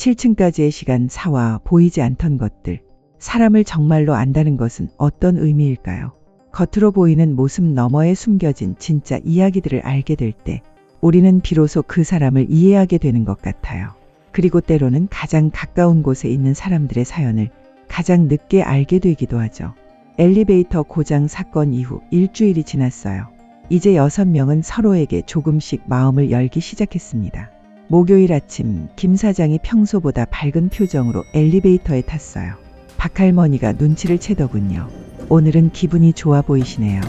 7층까지의 시간 사와 보이지 않던 것들. 사람을 정말로 안다는 것은 어떤 의미일까요? 겉으로 보이는 모습 너머에 숨겨진 진짜 이야기들을 알게 될 때 우리는 비로소 그 사람을 이해하게 되는 것 같아요. 그리고 때로는 가장 가까운 곳에 있는 사람들의 사연을 가장 늦게 알게 되기도 하죠. 엘리베이터 고장 사건 이후 일주일이 지났어요. 이제 여섯 명은 서로에게 조금씩 마음을 열기 시작했습니다. 목요일 아침 김 사장이 평소보다 밝은 표정으로 엘리베이터에 탔어요. 박 할머니가 눈치를 채더군요. 오늘은 기분이 좋아 보이시네요.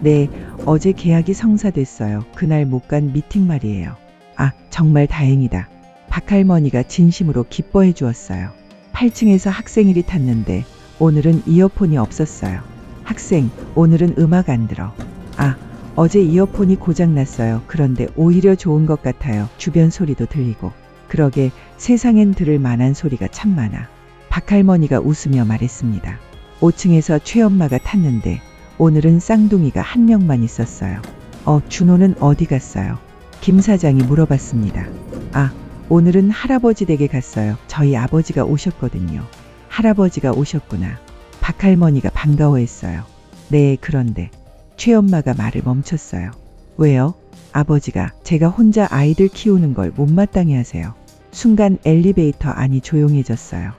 네, 어제 계약이 성사됐어요. 그날 못 간 미팅 말이에요. 아, 정말 다행이다. 박 할머니가 진심으로 기뻐해 주었어요. 8층에서 학생일이 탔는데 오늘은 이어폰이 없었어요. 학생, 오늘은 음악 안 들어. 아, 어제 이어폰이 고장났어요. 그런데 오히려 좋은 것 같아요. 주변 소리도 들리고. 그러게 세상엔 들을 만한 소리가 참 많아. 박 할머니가 웃으며 말했습니다. 5층에서 최엄마가 탔는데 오늘은 쌍둥이가 한 명만 있었어요. 어, 준호는 어디 갔어요? 김 사장이 물어봤습니다. 아, 오늘은 할아버지 댁에 갔어요. 저희 아버지가 오셨거든요. 할아버지가 오셨구나. 박 할머니가 반가워했어요. 네, 그런데 최엄마가 말을 멈췄어요. 왜요? 아버지가 제가 혼자 아이들 키우는 걸 못마땅해 하세요. 순간 엘리베이터 안이 조용해졌어요.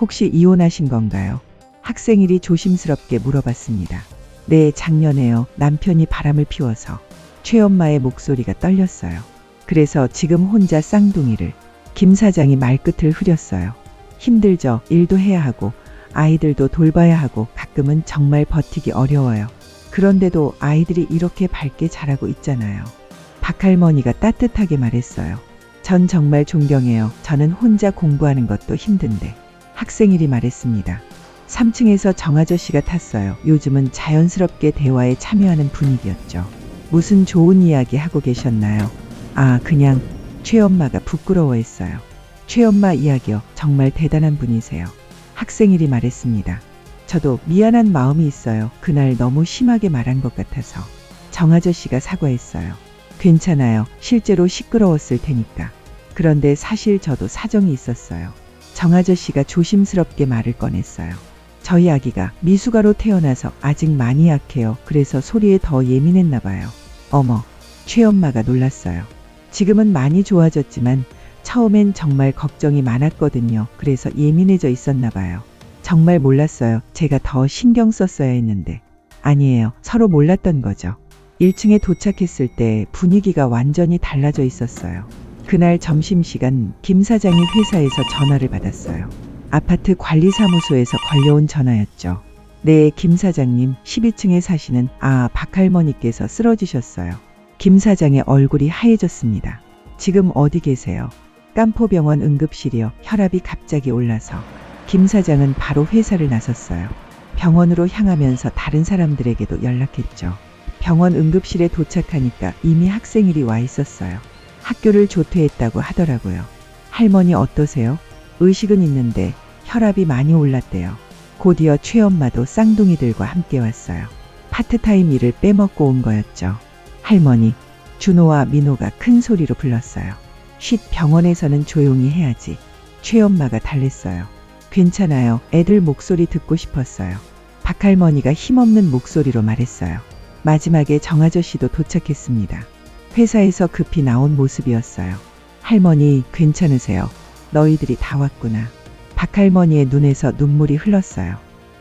혹시 이혼하신 건가요? 학생일이 조심스럽게 물어봤습니다. 네, 작년에요. 남편이 바람을 피워서. 최엄마의 목소리가 떨렸어요. 그래서 지금 혼자 쌍둥이를. 김 사장이 말끝을 흐렸어요. 힘들죠. 일도 해야 하고, 아이들도 돌봐야 하고, 가끔은 정말 버티기 어려워요. 그런데도 아이들이 이렇게 밝게 자라고 있잖아요. 박 할머니가 따뜻하게 말했어요. 전 정말 존경해요. 저는 혼자 공부하는 것도 힘든데. 학생일이 말했습니다. 3층에서 정아저씨가 탔어요. 요즘은 자연스럽게 대화에 참여하는 분위기였죠. 무슨 좋은 이야기 하고 계셨나요? 아, 그냥 최엄마가 부끄러워했어요. 최엄마 이야기요. 정말 대단한 분이세요. 학생일이 말했습니다. 저도 미안한 마음이 있어요. 그날 너무 심하게 말한 것 같아서. 정 아저씨가 사과했어요. 괜찮아요. 실제로 시끄러웠을 테니까. 그런데 사실 저도 사정이 있었어요. 정 아저씨가 조심스럽게 말을 꺼냈어요. 저희 아기가 미숙아로 태어나서 아직 많이 약해요. 그래서 소리에 더 예민했나 봐요. 어머, 최엄마가 놀랐어요. 지금은 많이 좋아졌지만 처음엔 정말 걱정이 많았거든요. 그래서 예민해져 있었나 봐요. 정말 몰랐어요. 제가 더 신경 썼어야 했는데. 아니에요. 서로 몰랐던 거죠. 1층에 도착했을 때 분위기가 완전히 달라져 있었어요. 그날 점심시간 김 사장이 회사에서 전화를 받았어요. 아파트 관리사무소에서 걸려온 전화였죠. 네, 김 사장님, 12층에 사시는 아, 박 할머니께서 쓰러지셨어요. 김 사장의 얼굴이 하얘졌습니다. 지금 어디 계세요? 깜포병원 응급실이요. 혈압이 갑자기 올라서. 김 사장은 바로 회사를 나섰어요. 병원으로 향하면서 다른 사람들에게도 연락했죠. 병원 응급실에 도착하니까 이미 학생일이 와 있었어요. 학교를 조퇴했다고 하더라고요. 할머니 어떠세요? 의식은 있는데 혈압이 많이 올랐대요. 곧이어 최엄마도 쌍둥이들과 함께 왔어요. 파트타임 일을 빼먹고 온 거였죠. 할머니, 준호와 민호가 큰 소리로 불렀어요. 쉿 병원에서는 조용히 해야지. 최엄마가 달랬어요. 괜찮아요. 애들 목소리 듣고 싶었어요. 박할머니가 힘없는 목소리로 말했어요. 마지막에 정아저씨도 도착했습니다. 회사에서 급히 나온 모습이었어요. 할머니, 괜찮으세요? 너희들이 다 왔구나. 박할머니의 눈에서 눈물이 흘렀어요.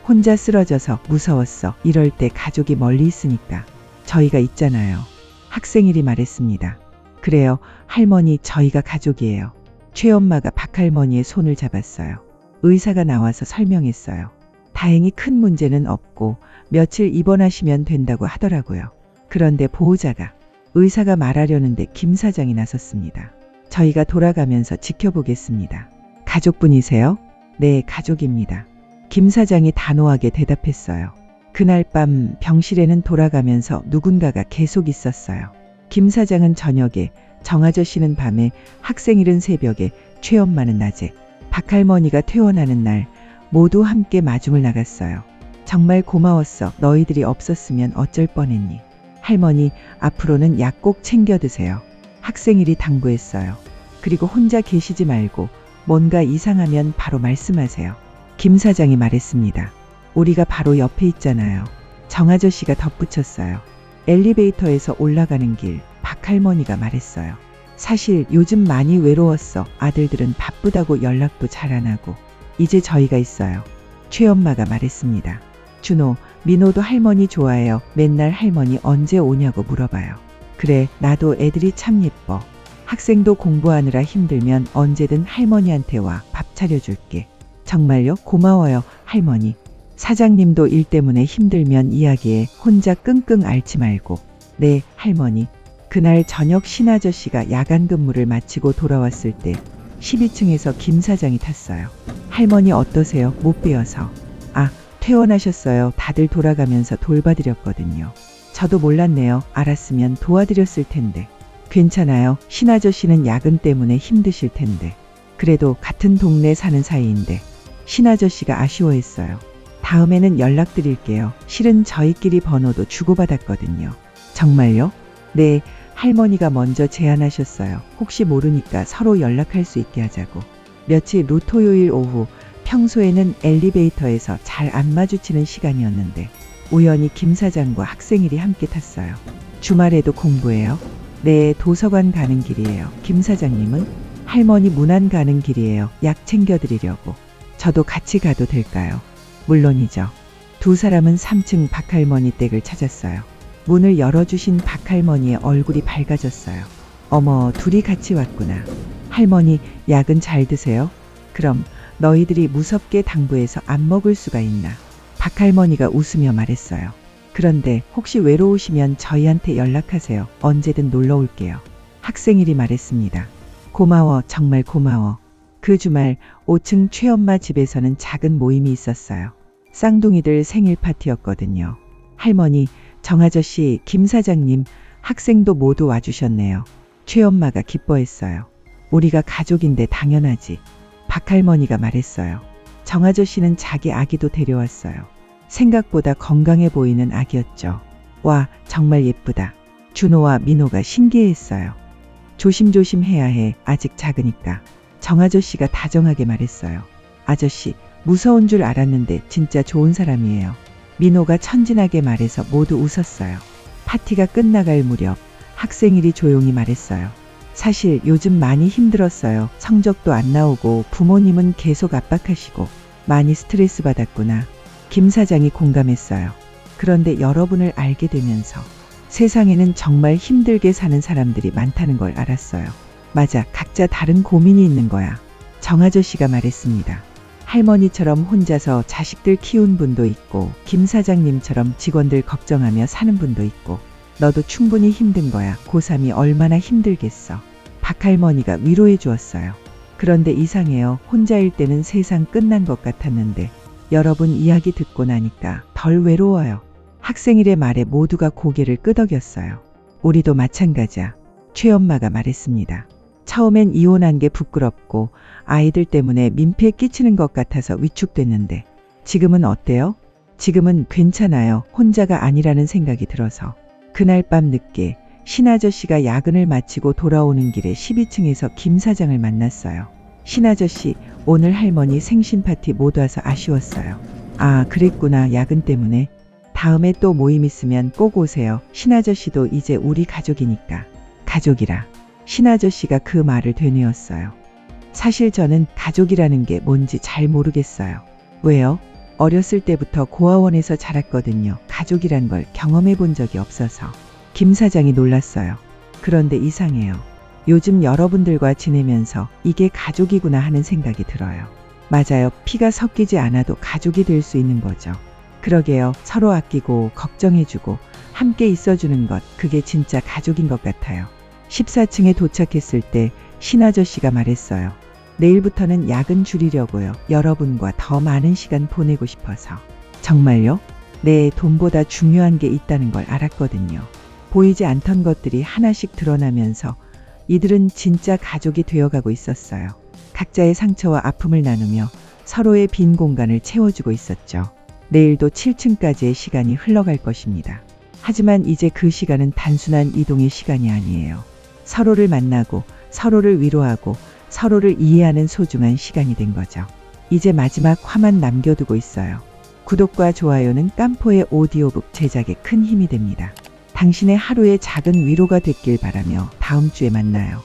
혼자 쓰러져서 무서웠어. 이럴 때 가족이 멀리 있으니까. 저희가 있잖아요. 학생일이 말했습니다. 그래요. 할머니, 저희가 가족이에요. 최엄마가 박할머니의 손을 잡았어요. 의사가 나와서 설명했어요. 다행히 큰 문제는 없고 며칠 입원하시면 된다고 하더라고요. 그런데 보호자가 의사가 말하려는데 김 사장이 나섰습니다. 저희가 돌아가면서 지켜보겠습니다. 가족분이세요? 네, 가족입니다. 김 사장이 단호하게 대답했어요. 그날 밤 병실에는 돌아가면서 누군가가 계속 있었어요. 김 사장은 저녁에, 정 아저씨는 밤에, 학생 일은 새벽에, 최엄마는 낮에, 박할머니가 퇴원하는 날 모두 함께 마중을 나갔어요. 정말 고마웠어. 너희들이 없었으면 어쩔 뻔했니. 할머니, 앞으로는 약 꼭 챙겨 드세요. 학생일이 당부했어요. 그리고 혼자 계시지 말고 뭔가 이상하면 바로 말씀하세요. 김 사장이 말했습니다. 우리가 바로 옆에 있잖아요. 정 아저씨가 덧붙였어요. 엘리베이터에서 올라가는 길, 박 할머니가 말했어요. 사실 요즘 많이 외로웠어. 아들들은 바쁘다고 연락도 잘 안 하고. 이제 저희가 있어요. 최엄마가 말했습니다. 준호, 민호도 할머니 좋아해요. 맨날 할머니 언제 오냐고 물어봐요. 그래, 나도 애들이 참 예뻐. 학생도 공부하느라 힘들면 언제든 할머니한테 와 밥 차려줄게. 정말요? 고마워요, 할머니. 사장님도 일 때문에 힘들면 이야기해 혼자 끙끙 앓지 말고. 네, 할머니. 그날 저녁 신아저씨가 야간 근무를 마치고 돌아왔을 때 12층에서 김 사장이 탔어요. 할머니 어떠세요? 못 배워서. 아, 퇴원하셨어요. 다들 돌아가면서 돌봐드렸거든요. 저도 몰랐네요. 알았으면 도와드렸을 텐데. 괜찮아요. 신아저씨는 야근 때문에 힘드실 텐데. 그래도 같은 동네 사는 사이인데. 신아저씨가 아쉬워했어요. 다음에는 연락드릴게요. 실은 저희끼리 번호도 주고받았거든요. 정말요? 네, 할머니가 먼저 제안하셨어요. 혹시 모르니까 서로 연락할 수 있게 하자고. 며칠 루 토요일 오후 평소에는 엘리베이터에서 잘 안 마주치는 시간이었는데 우연히 김 사장과 학생일이 함께 탔어요. 주말에도 공부해요? 네, 도서관 가는 길이에요. 김 사장님은 할머니 문안 가는 길이에요. 약 챙겨드리려고. 저도 같이 가도 될까요? 물론이죠. 두 사람은 3층 박할머니 댁을 찾았어요. 문을 열어주신 박할머니의 얼굴이 밝아졌어요. 어머, 둘이 같이 왔구나. 할머니, 약은 잘 드세요? 그럼 너희들이 무섭게 당부해서 안 먹을 수가 있나? 박할머니가 웃으며 말했어요. 그런데 혹시 외로우시면 저희한테 연락하세요. 언제든 놀러 올게요. 학생일이 말했습니다. 고마워, 정말 고마워. 그 주말 5층 최엄마 집에서는 작은 모임이 있었어요. 쌍둥이들 생일 파티였거든요. 할머니, 정아저씨, 김 사장님, 학생도 모두 와주셨네요. 최엄마가 기뻐했어요. 우리가 가족인데 당연하지. 박할머니가 말했어요. 정아저씨는 자기 아기도 데려왔어요. 생각보다 건강해 보이는 아기였죠. 와, 정말 예쁘다. 준호와 민호가 신기해했어요. 조심조심 해야 해. 아직 작으니까. 정아저씨가 다정하게 말했어요. 아저씨, 무서운 줄 알았는데 진짜 좋은 사람이에요. 민호가 천진하게 말해서 모두 웃었어요. 파티가 끝나갈 무렵 학생일이 조용히 말했어요. 사실 요즘 많이 힘들었어요. 성적도 안 나오고 부모님은 계속 압박하시고 많이 스트레스 받았구나. 김 사장이 공감했어요. 그런데 여러분을 알게 되면서 세상에는 정말 힘들게 사는 사람들이 많다는 걸 알았어요. 맞아, 각자 다른 고민이 있는 거야. 정 아저씨가 말했습니다. 할머니처럼 혼자서 자식들 키운 분도 있고, 김 사장님처럼 직원들 걱정하며 사는 분도 있고, 너도 충분히 힘든 거야. 고3이 얼마나 힘들겠어. 박할머니가 위로해 주었어요. 그런데 이상해요. 혼자일 때는 세상 끝난 것 같았는데, 여러분 이야기 듣고 나니까 덜 외로워요. 학생일의 말에 모두가 고개를 끄덕였어요. 우리도 마찬가지야. 최엄마가 말했습니다. 처음엔 이혼한 게 부끄럽고 아이들 때문에 민폐 끼치는 것 같아서 위축됐는데 지금은 어때요? 지금은 괜찮아요. 혼자가 아니라는 생각이 들어서. 그날 밤 늦게 신 아저씨가 야근을 마치고 돌아오는 길에 12층에서 김 사장을 만났어요. 신 아저씨, 오늘 할머니 생신 파티 못 와서 아쉬웠어요. 아, 그랬구나. 야근 때문에. 다음에 또 모임 있으면 꼭 오세요. 신 아저씨도 이제 우리 가족이니까. 가족이라. 신아저씨가 그 말을 되뇌었어요. 사실 저는 가족이라는 게 뭔지 잘 모르겠어요. 왜요? 어렸을 때부터 고아원에서 자랐거든요. 가족이란 걸 경험해 본 적이 없어서. 김 사장이 놀랐어요. 그런데 이상해요. 요즘 여러분들과 지내면서 이게 가족이구나 하는 생각이 들어요. 맞아요. 피가 섞이지 않아도 가족이 될 수 있는 거죠. 그러게요. 서로 아끼고 걱정해주고 함께 있어주는 것, 그게 진짜 가족인 것 같아요. 14층에 도착했을 때 신아저씨가 말했어요. 내일부터는 야근 줄이려고요. 여러분과 더 많은 시간 보내고 싶어서. 정말요? 네, 돈보다 중요한 게 있다는 걸 알았거든요. 보이지 않던 것들이 하나씩 드러나면서 이들은 진짜 가족이 되어가고 있었어요. 각자의 상처와 아픔을 나누며 서로의 빈 공간을 채워주고 있었죠. 내일도 7층까지의 시간이 흘러갈 것입니다. 하지만 이제 그 시간은 단순한 이동의 시간이 아니에요. 서로를 만나고 서로를 위로하고 서로를 이해하는 소중한 시간이 된 거죠. 이제 마지막 화만 남겨두고 있어요. 구독과 좋아요는 깜포의 오디오북 제작에 큰 힘이 됩니다. 당신의 하루의 작은 위로가 됐길 바라며 다음 주에 만나요.